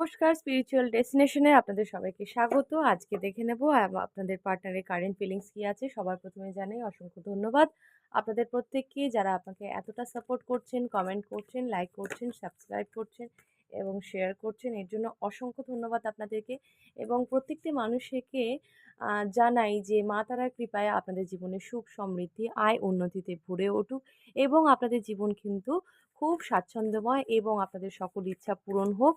নমস্কার স্পিরিচুয়াল ডেস্টিনেশনে আপনাদের সবাইকে স্বাগত। আজকে দেখে নেব আপনাদের পার্টনারের কারেন্ট ফিলিংস কী আছে? সবার প্রথমে জানাই অসংখ্য ধন্যবাদ। আপনাদের প্রত্যেককে যারা আপনাকে এতটা সাপোর্ট করছেন কমেন্ট করছেন লাইক করছেন সাবস্ক্রাইব করছেন এবং শেয়ার করছেন, এর জন্য অসংখ্য ধন্যবাদ আপনাদেরকে এবং প্রত্যেকটি মানুষকে জানাই যে মা তারার কৃপায় আপনাদের জীবনে সুখ সমৃদ্ধি, আয় উন্নতিতে ভরে উঠুক এবং আপনাদের জীবন কিন্তু খুব স্বাচ্ছন্দ্যময় এবং আপনাদের সকল ইচ্ছা পূরণ হোক।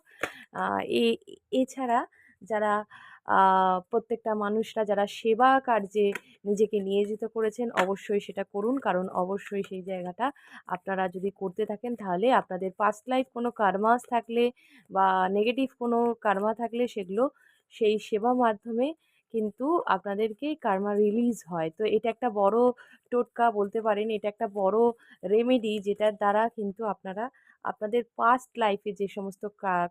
এছাড়া যারা প্রত্যেকটা মানুষরা যারা সেবা কার্যে নিজেকে নিয়োজিত করেছেন, অবশ্যই সেটা করুন। কারণ অবশ্যই সেই জায়গাটা আপনারা যদি করতে থাকেন, তাহলে আপনাদের পাস্ট লাইফ কোনো কার্মাস থাকলে বা নেগেটিভ কোনো কার্মা থাকলে সেগুলো সেই সেবা মাধ্যমে কিন্তু আপনাদেরকে কার্মা রিলিজ হয়। তো এটা একটা বড় টোটকা বলতে পারেন, এটা একটা বড় রেমেডি যেটার দ্বারা কিন্তু আপনারা আপনাদের পাস্ট লাইফে যে সমস্ত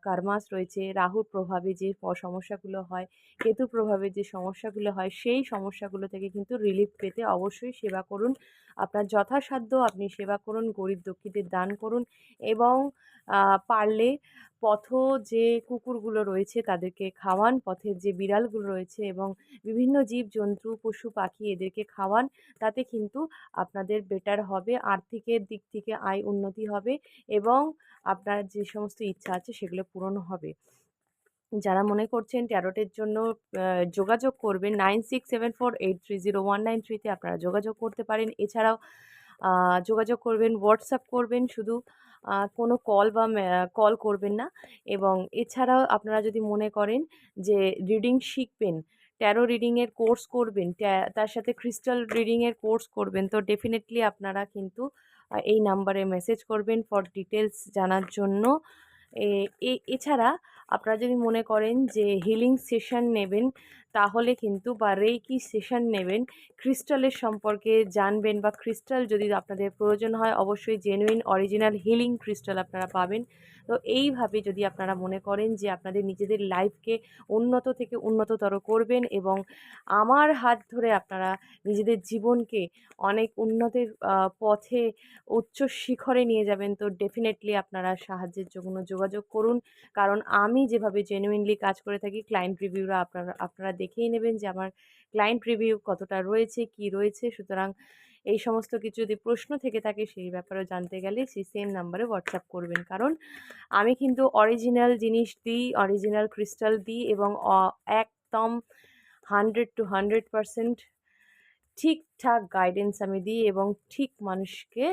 কার্মাস রয়েছে, রাহুর প্রভাবে যে সমস্যাগুলো হয় কেতু প্রভাবে যে সমস্যাগুলো হয়, সেই সমস্যাগুলো থেকে কিন্তু রিলিফ পেতে অবশ্যই সেবা করুন। আপনার যথাসাধ্য আপনি সেবা করুন, গরিব দুঃখীদের দান করুন এবং পারলে পথ যে কুকুরগুলো রয়েছে তাদেরকে খাওয়ান, পথের যে বিড়ালগুলো রয়েছে এবং বিভিন্ন জীব জন্তু পশু, পাখি এদেরকে খাওয়ান, তাতে কিন্তু আপনাদের বেটার হবে, আর্থিকের দিক থেকে আয় উন্নতি হবে এবং আপনার যে সমস্ত ইচ্ছা আছে সেগুলো পূরণ হবে। যারা মনে করছেন ট্যারোটের জন্য যোগাযোগ করবেন nine six seven four eight three zero one nine থ্রিতে আপনারা যোগাযোগ করতে পারেন। এছাড়াও যোগাযোগ করবেন হোয়াটসঅ্যাপ করবেন, শুধু কোনো কল বা কল করবেন না। এবং এছাড়াও আপনারা যদি মনে করেন যে রিডিং শিখবেন ট্যারো রিডিংয়ের কোর্স করবেন তার সাথে ক্রিস্টাল রিডিংয়ের কোর্স করবেন, তো ডেফিনেটলি আপনারা কিন্তু এই নাম্বারে মেসেজ করবেন ফর ডিটেলস জানার জন্য। এছাড়া আপনারা যদি মনে করেন যে হিলিং সেশন নেবেন তাহলে কিন্তু বা রেকি সেশন নেবেন। ক্রিস্টালের সম্পর্কে জানবেন বা ক্রিস্টাল যদি আপনাদের প্রয়োজন হয়, অবশ্যই জেনুইন অরিজিনাল হিলিং ক্রিস্টাল আপনারা পাবেন। তো এইভাবে যদি আপনারা মনে করেন যে আপনাদের নিজেদের লাইফকে উন্নত থেকে উন্নততর করবেন এবং আমার হাত ধরে আপনারা নিজেদের জীবনকে অনেক উন্নতির পথে উচ্চ শিখরে নিয়ে যাবেন, তো ডেফিনেটলি আপনারা সাহায্যের জন্য যোগাযোগ করুন। কারণ আমি যেভাবে জেনুইনলি কাজ করে থাকি ক্লায়েন্ট রিভিউরা আপনারা আপনারা দেখেই নেবেন যে, আমার ক্লায়েন্ট রিভিউ কতটা রয়েছে, কি রয়েছে? সুতরাং এই সমস্ত কিছু যদি প্রশ্ন থেকে থাকে, সেই ব্যাপারেও জানতে গেলে সেই সেম নাম্বারে হোয়াটসঅ্যাপ করবেন। কারণ আমি কিন্তু অরিজিনাল জিনিস দিই অরিজিনাল ক্রিস্টাল দিই এবং একদম হান্ড্রেড টু হান্ড্রেড পারসেন্ট ঠিকঠাক গাইডেন্স আমি দিই এবং ঠিক মানুষকে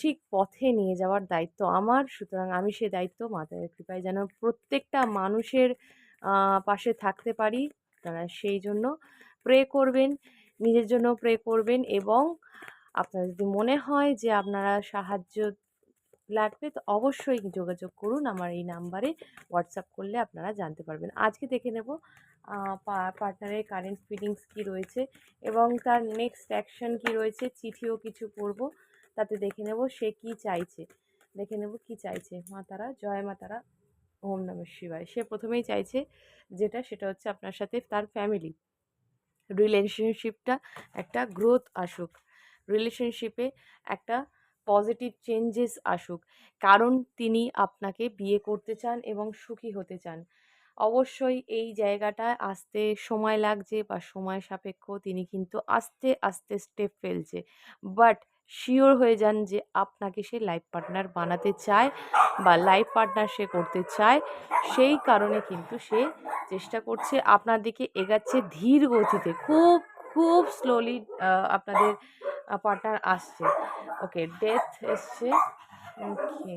ঠিক পথে নিয়ে যাওয়ার দায়িত্ব আমার। সুতরাং আমি সে দায়িত্ব মাতার কৃপায় যেন প্রত্যেকটা মানুষের পাশে থাকতে পারি। আপনারা সেই জন্য প্রে করবেন, নিজের জন্য প্রে করবেন এবং আপনার যদি মনে হয় যে আপনারা সাহায্য লাগবে তো অবশ্যই যোগাযোগ করুন আমার এই নাম্বারে হোয়াটসঅ্যাপ করলে আপনারা জানতে পারবেন। আজকে দেখে নেব পার্টনারের কারেন্ট ফিলিংস কী রয়েছে এবং তার নেক্সট অ্যাকশন কী রয়েছে, চিঠিও কিছু পড়ব, তাতে দেখে নেব সে কি চাইছে। দেখে নেব কি চাইছে, মা তারা, জয় মা তারা। ওম নমঃ শিবায়। সে প্রথমেই চাইছে যেটা, সেটা হচ্ছে আপনার সাথে তার ফ্যামিলি রিলেশনশিপটা একটা গ্রোথ আসুক। রিলেশনশিপে একটা পজিটিভ চেঞ্জেস আসুক। কারণ তিনি আপনাকে বিয়ে করতে চান এবং সুখী হতে চান। অবশ্যই এই জায়গাটায় আসতে সময় লাগছে বা সময় সাপেক্ষ, তিনি কিন্তু আস্তে আস্তে স্টেপ ফেলছে। বাট শিওর হয়ে যান যে আপনাকে সে লাইফ পার্টনার বানাতে চায় বা লাইফ পার্টনার সে করতে চায়। সেই কারণে কিন্তু সে চেষ্টা করছে আপনার দিকে এগাচ্ছে ধীর গতিতে। খুব খুব স্লোলি আপনাদের পার্টনার আসছে। ওকে ডেথ এসছে। ওকে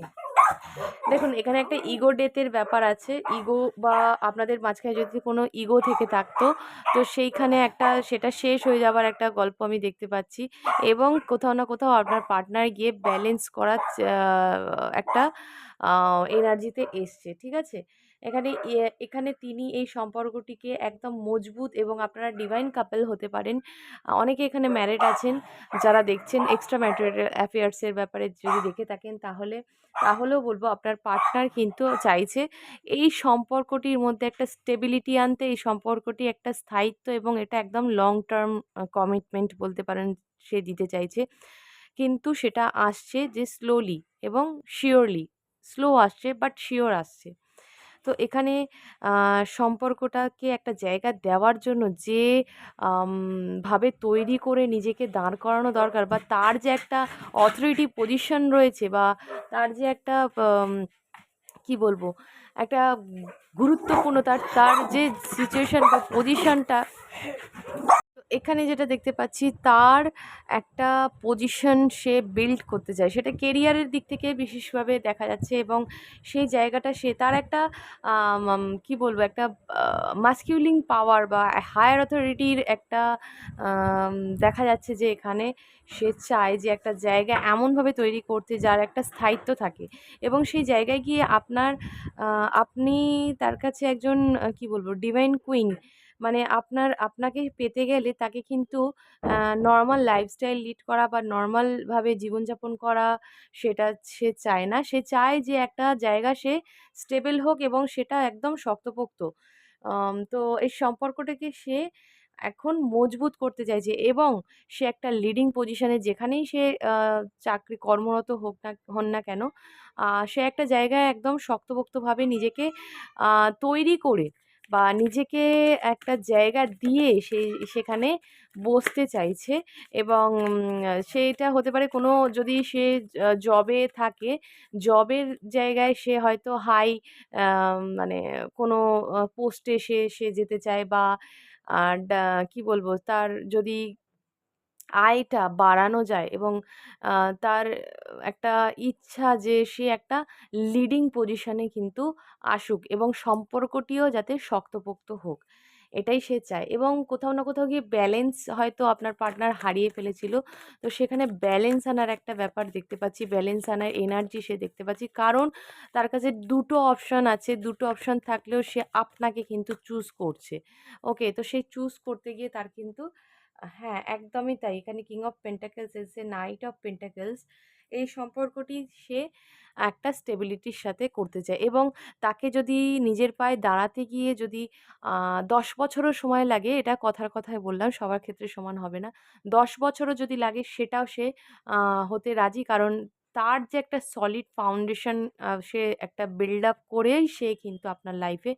দেখুন, এখানে একটা ইগো ডেথের ব্যাপার আছে। ইগো বা আপনাদের মাঝখানে যদি কোনো ইগো থেকে থাকতো, তো সেইখানে একটা সেটা শেষ হয়ে যাওয়ার একটা গল্প আমি দেখতে পাচ্ছি। এবং কোথাও না কোথাও আপনার পার্টনার গিয়ে ব্যালেন্স করার একটা এনার্জিতে এসছে, ঠিক আছে? এখানে এখানে তিনি এই সম্পর্কটিকে একদম মজবুত এবং আপনারা ডিভাইন কাপেল হতে পারেন। অনেকে এখানে ম্যারিড আছেন, যারা দেখছেন এক্সট্রা ম্যাটেরিয়াল অ্যাফেয়ার্সের ব্যাপারে যদি দেখে থাকেন তাহলে, তাহলেও বলব আপনার পার্টনার কিন্তু চাইছে এই সম্পর্কটির মধ্যে একটা স্টেবিলিটি আনতে, এই সম্পর্কটি একটা স্থায়িত্ব এবং এটা একদম লং টার্ম কমিটমেন্ট বলতে পারেন সে দিতে চাইছে। কিন্তু সেটা আসছে যে স্লোলি এবং শিওরলি স্লো আসছে বাট শিওর আসছে। তো এখানে সম্পর্কটাকে একটা জায়গা দেওয়ার জন্য যে ভাবে তৈরি করে নিজেকে দাঁড় করানো দরকার বা তার যে একটা অথরিটি পজিশন রয়েছে বা তার যে একটা কি বলব, একটা গুরুত্বপূর্ণ তার তার যে সিচুয়েশান বা পজিশনটা এখানে যেটা দেখতে পাচ্ছি, তার একটা পজিশন সে বিল্ড করতে চায়। সেটা কেরিয়ারের দিক থেকে বিশেষভাবে দেখা যাচ্ছে এবং সেই জায়গাটা সে, তার একটা কি বলব, একটা মাস্কিউলিং পাওয়ার বা হায়ার অথরিটির একটা দেখা যাচ্ছে যে এখানে সে চায় যে একটা জায়গা এমনভাবে তৈরি করতে যার একটা স্থায়িত্ব থাকে। এবং সেই জায়গায় গিয়ে আপনার আপনি তার কাছে একজন কি বলব ডিভাইন কুইন মানে আপনার, আপনাকে পেতে গেলে তাকে কিন্তু নর্মাল লাইফস্টাইল লিড করা বা নর্মালভাবে জীবনযাপন করা সেটা সে চায় না। সে চায় যে একটা জায়গা সে স্টেবল হোক এবং সেটা একদম শক্তপোক্ত। তো এই সম্পর্কটাকে সে এখন মজবুত করতে চাইছে এবং সে একটা লিডিং পজিশনে যেখানেই সে চাকরি কর্মরত হোক না, হন না কেন সে একটা জায়গায় একদম শক্তপোক্তভাবে নিজেকে তৈরি করে বা নিজেকে একটা জায়গা দিয়ে সে, সেখানে বসতে চাইছে এবং সেটা হতে পারে কোনো যদি সে জবে থাকে জবের জায়গায় সে হয়তো হাই মানে কোনো পোস্টে সে সে যেতে চায় বা, আর কি বলব? তার যদি আয়টা বাড়ানো যায় এবং তার একটা ইচ্ছা যে সে একটা লিডিং পজিশনে কিন্তু আসুক এবং সম্পর্কটিও যাতে শক্তপোক্ত হোক। এটাই সে চায় এবং কোথাও না কোথাও গিয়ে ব্যালেন্স হয়তো আপনার পার্টনার হারিয়ে ফেলেছিল। তো সেখানে ব্যালেন্স আনার একটা ব্যাপার দেখতে পাচ্ছি। ব্যালেন্স আনার এনার্জি সে দেখতে পাচ্ছি। কারণ তার কাছে দুটো অপশন আছে। দুটো অপশন থাকলেও সে আপনাকে কিন্তু চুজ করছে। ওকে? তো সেই চুজ করতে গিয়ে তার কিন্তু হ্যাঁ, একদমই তাই। এখানে কিং অফ পেন্টাকেলস এসেছে, নাইট অফ পেন্টাকেলস। এই সম্পর্কটি সে একটা স্টেবিলিটির সাথে করতে চায় এবং তাকে যদি নিজের পায়ে দাঁড়াতে গিয়ে যদি দশ বছরও সময় লাগে, এটা কথার কথায় বললাম, সবার ক্ষেত্রে সমান হবে না। ১০ বছরও যদি লাগে সেটাও সে হতে রাজি। কারণ তার যে একটা সলিড ফাউন্ডেশন সে একটা বিল্ড আপ করেই সে কিন্তু আপনার লাইফে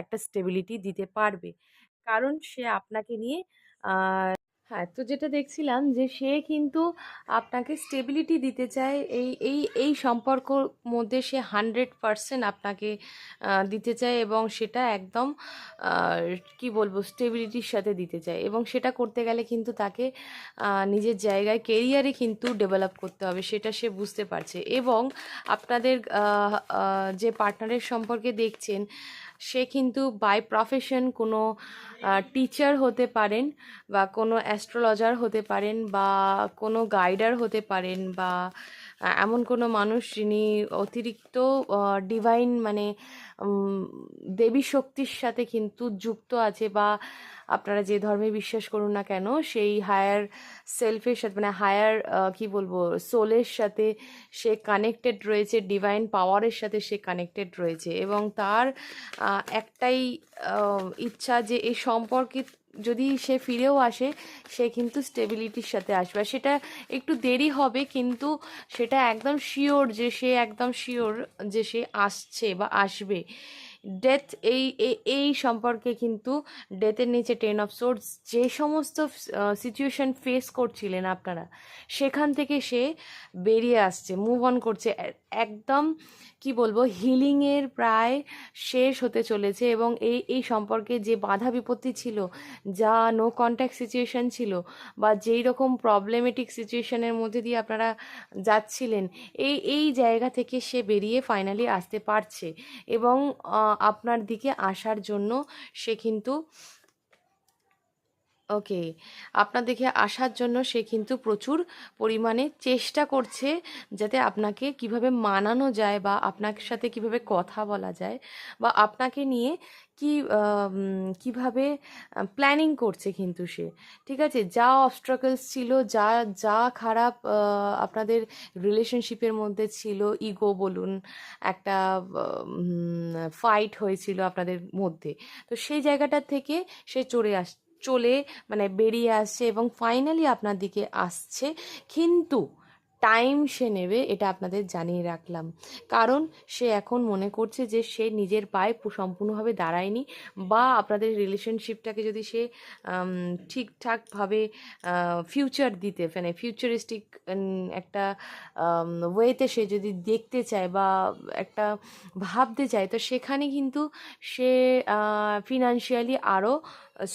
একটা স্টেবিলিটি দিতে পারবে। কারণ সে আপনাকে নিয়ে আ হ্যাঁ, তো যেটা দেখছিলাম যে সে কিন্তু আপনাকে স্টেবিলিটি দিতে চায়। এই এই এই সম্পর্কর মধ্যে সে 100% আপনাকে দিতে চায় এবং সেটা একদম কি বলব স্টেবিলিটির সাথে দিতে চায় এবং সেটা করতে গেলে কিন্তু তাকে নিজের জায়গায় কেরিয়ারে কিন্তু ডেভেলপ করতে হবে সেটা সে বুঝতে পারছে এবং আপনাদের যে পার্টনারের সম্পর্কে দেখছেন সে কিন্তু বাই প্রফেশন কোনো টিচার হতে পারেন বা কোনো অ্যাস্ট্রোলজার হতে পারেন বা কোনো গাইডার হতে পারেন বা এমন কোনো মানুষ যিনি অতিরিক্ত ডিভাইন মানে দেবী শক্তির সাথে কিন্তু যুক্ত আছে বা আপনারা যে ধর্মে বিশ্বাস করুন না কেন সেই হায়ার সেলফের সাথে মানে হায়ার কি বলব সোলের সাথে সে কানেক্টেড রয়েছে, ডিভাইন পাওয়ারের সাথে সে কানেক্টেড রয়েছে এবং তার একটাই ইচ্ছা যে এই সম্পর্কে যদি সে ফিরেও আসে, সে কিন্তু স্টেবিলিটির সাথে আসবে। সেটা একটু দেরি হবে, কিন্তু সেটা একদম শিওর যে সে একদম শিওর যে সে আসছে বা আসবে। ডেথ এই এই সম্পর্কে কিন্তু ডেথের নিচে টেন অফ সোর্স যে সমস্ত সিচুয়েশন ফেস করছিলেন আপনারা সেখান থেকে সে বেরিয়ে আসছে, মুভ অন করছে। একদম কি বলব হিলিংয়ের প্রায় শেষ হতে চলেছে এবং এই এই সম্পর্কে যে বাধা বিপত্তি ছিল, যা নো কনট্যাক্ট সিচুয়েশন ছিল বা যেই রকম প্রবলেমেটিক সিচুয়েশনের মধ্যে দিয়ে আপনারা যাচ্ছিলেন, এই এই জায়গা থেকে সে বেরিয়ে ফাইনালি আসতে পারছে এবং আপনার দিকে আসার জন্য সে কিন্তু ওকে। আপনার দিকে আসার জন্য সে কিন্তু প্রচুর পরিমাণে চেষ্টা করছে যাতে আপনাকে কীভাবে মানানো যায় বা আপনার সাথে কীভাবে কথা বলা যায় বা আপনাকে নিয়ে কি কীভাবে প্ল্যানিং করছে কিন্তু সে। ঠিক আছে? যা অবস্ট্রাকলস ছিল, যা যা খারাপ আপনাদের রিলেশনশিপের মধ্যে ছিল, ইগো বলুন, একটা ফাইট হয়েছিল আপনাদের মধ্যে। তো সেই জায়গাটা থেকে সে চড়ে আস চলে মানে বেরিয়ে আসছে এবং ফাইনালি আপনার দিকে আসছে। কিন্তু টাইম সে নেবে, এটা আপনাদের জানিয়ে রাখলাম। কারণ সে এখন মনে করছে যে সে নিজের পায়ে সম্পূর্ণভাবে দাঁড়ায়নি বা আপনাদের রিলেশনশিপটাকে যদি সে ঠিকঠাকভাবে ফিউচার দিতে মানে ফিউচারিস্টিক একটা ওয়েতে সে যদি দেখতে চায় বা একটা ভাবতে চায়, তো সেখানে কিন্তু সে ফিনান্সিয়ালি আরও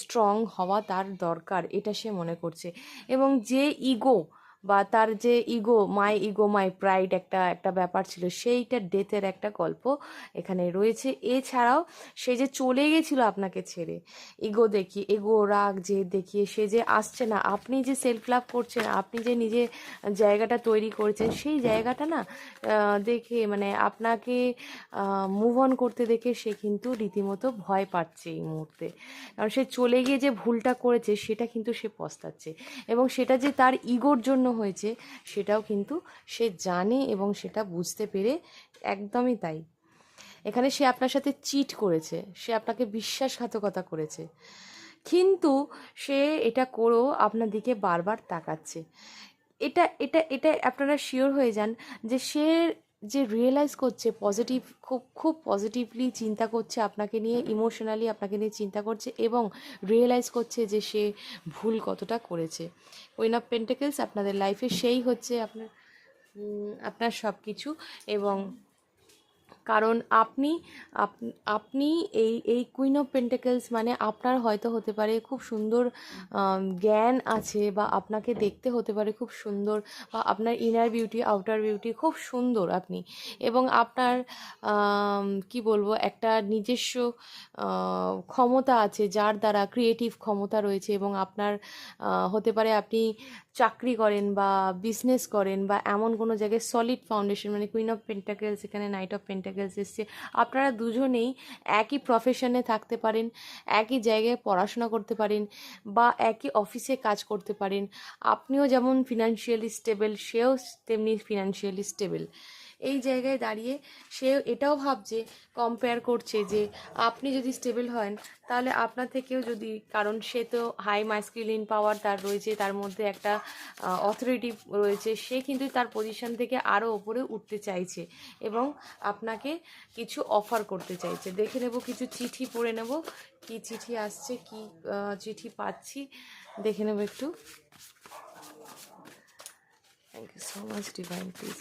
স্ট্রং হওয়া তার দরকার, এটা সে মনে করছে। এবং যে ইগো বা তার যে ego my ego my pride একটা একটা ব্যাপার ছিল, সেইটা ডেথের একটা গল্প এখানে রয়েছে। এছাড়াও সে যে চলে গেছিল আপনাকে ছেড়ে ইগো দেখি ইগো রাগ যে দেখিয়ে সে যে আসছে না, আপনি যে সেলফ লাভ করছেন, আপনি যে নিজে জায়গাটা তৈরি করেছেন, সেই জায়গাটা না দেখে মানে আপনাকে মুভ অন করতে দেখে সে কিন্তু রীতিমতো ভয় পাচ্ছে এই মুহূর্তে। কারণ সে চলে গিয়ে যে ভুলটা করেছে, সেটা কিন্তু সে পস্তাচ্ছে। এবং সেটা যে তার ইগোর জন্য হয়েছে, সেটাও কিন্তু সে জানে এবং সেটা বুঝতে পেরে একদমই তাই। এখানে সে আপনার সাথে চিট করেছে, সে আপনাকে বিশ্বাসঘাতকতা করেছে। কিন্তু সে এটা করেও আপনার দিকে বারবার তাকাচ্ছে। এটা এটা এটা আপনারা শিওর হয়ে যান যে সে যে রিয়েলাইজ করছে পজিটিভ খুব খুব পজিটিভলি চিন্তা করছে আপনাকে নিয়ে ইমোশনালি আপনাকে নিয়ে চিন্তা করছে এবং রিয়েলাইজ করছে যে সে ভুল কতটা করেছে। কুইন অফ পেন্টেকেলস আপনাদের লাইফে সেই হচ্ছে আপনার আপনার সব কিছু এবং কারণ আপনি আপনি এই এই কুইন অফ পেন্টাকেলস মানে আপনার হয়তো হতে পারে খুব সুন্দর জ্ঞান আছে বা আপনাকে দেখতে হতে পারে খুব সুন্দর বা আপনার ইনার বিউটি আউটার বিউটি খুব সুন্দর আপনি। এবং আপনার কি বলব, একটা নিজস্ব ক্ষমতা আছে যার দ্বারা ক্রিয়েটিভ ক্ষমতা রয়েছে এবং আপনার হতে পারে আপনি চাকরি করেন বা বিজনেস করেন বা এমন কোনো জায়গায় সলিড ফাউন্ডেশন মানে কুইন অফ পেন্টাকেলস এখানে নাইট অফ পেন্টাকেলস এসছে। আপনারা দুজনেই একই প্রফেশনে থাকতে পারেন, একই জায়গায় পড়াশোনা করতে পারেন বা একই অফিসে কাজ করতে পারেন। আপনিও যেমন ফিনান্সিয়ালি স্টেবল সেও তেমনি ফিনান্সিয়ালি স্টেবল এই জায়গায় দাঁড়িয়ে সে এটাও ভাবছে কম্পেয়ার করছে যে আপনি যদি স্টেবল হন, তাহলে আপনার থেকেও যদি, কারণ সে তো হাই মাস্কিউলিন পাওয়ার তার রয়েছে, তার মধ্যে একটা অথরিটি রয়েছে, সে কিন্তু তার পজিশন থেকে আরও ওপরে উঠতে চাইছে এবং আপনাকে কিছু অফার করতে চাইছে। দেখে নেব, কিছু চিঠি পড়ে নেব, কি চিঠি আসছে, কি চিঠি পাচ্ছি, দেখে নেব একটু। Thank you so much divine please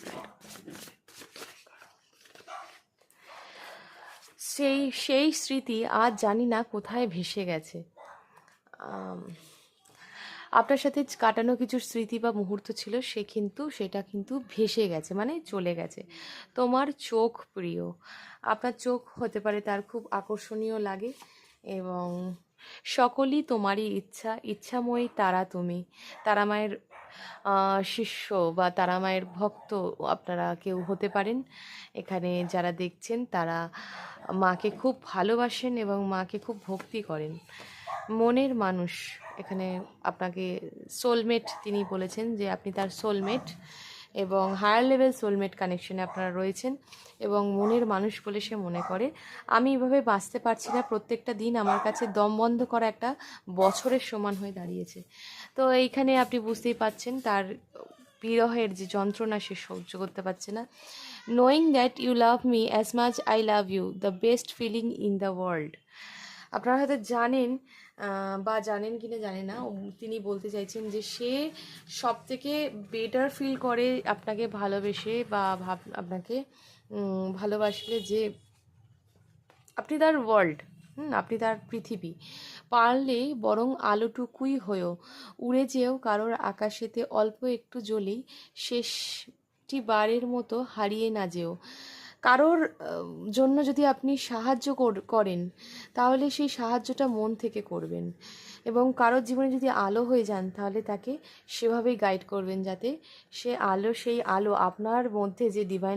সেই সেই স্মৃতি আজ জানি না কোথায় ভেসে গেছে। আপনার সাথে কাটানো কিছু স্মৃতি বা মুহূর্ত ছিল, সে কিন্তু, সেটা কিন্তু ভেসে গেছে মানে চলে গেছে। তোমার চোখ প্রিয়। আপনার চোখ হতে পারে তার খুব আকর্ষণীয় লাগে এবং সকলই তোমারই ইচ্ছা, ইচ্ছাময়ী তারা তুমি। তারা মায়ের শিষ্য বা তারা মায়ের ভক্ত আপনারা কেউ হতে পারেন। এখানে যারা দেখছেন তারা মাকে খুব ভালোবাসেন এবং মাকে খুব ভক্তি করেন। মনের মানুষ, এখানে আপনাকে সোলমেট তিনি বলেছেন যে আপনি তার সোলমেট এবং হায়ার লেভেল সোলমেট কানেকশনে আপনারা রয়েছেন এবং মনের মানুষ বলে সে মনে করে। আমি এভাবে বাঁচতে পারছি না, প্রত্যেকটা দিন আমার কাছে দম বন্ধ করা একটা বছরের সমান হয়ে দাঁড়িয়েছে। তো এইখানে আপনি বুঝতেই পাচ্ছেন তার বিরহের যে যন্ত্রণা সে সহ্য করতে পারছে না। Knowing that you love me as much I love you the best feeling in the world আপনারা হয়তো জানেন বা জানেন কিনা জানে না তিনি বলতে চাইছেন যে সে সব থেকে বেটার ফিল করে আপনাকে ভালোবেসে বা ভাব, আপনাকে ভালোবাসলে যে আপনি তার ওয়ার্ল্ড হুম, আপনি তার পৃথিবী। পারলে বরং আলোটুকুই হয়েও, উড়ে যেও কারোর আকাশেতে অল্প একটু জ্বলেই শেষটি বারের মতো হারিয়ে না যেও। কারোর জন্য যদি আপনি সাহায্য কর- করেন, তাহলে সেই সাহায্যটা মন থেকে করবেন। এবং কারোর জীবনে যদি আলো হয়ে যান, তাহলে তাকে সেভাবেই গাইড করবেন যাতে সে আলো, সেই আলো আপনার মধ্যে যে ডিভাইন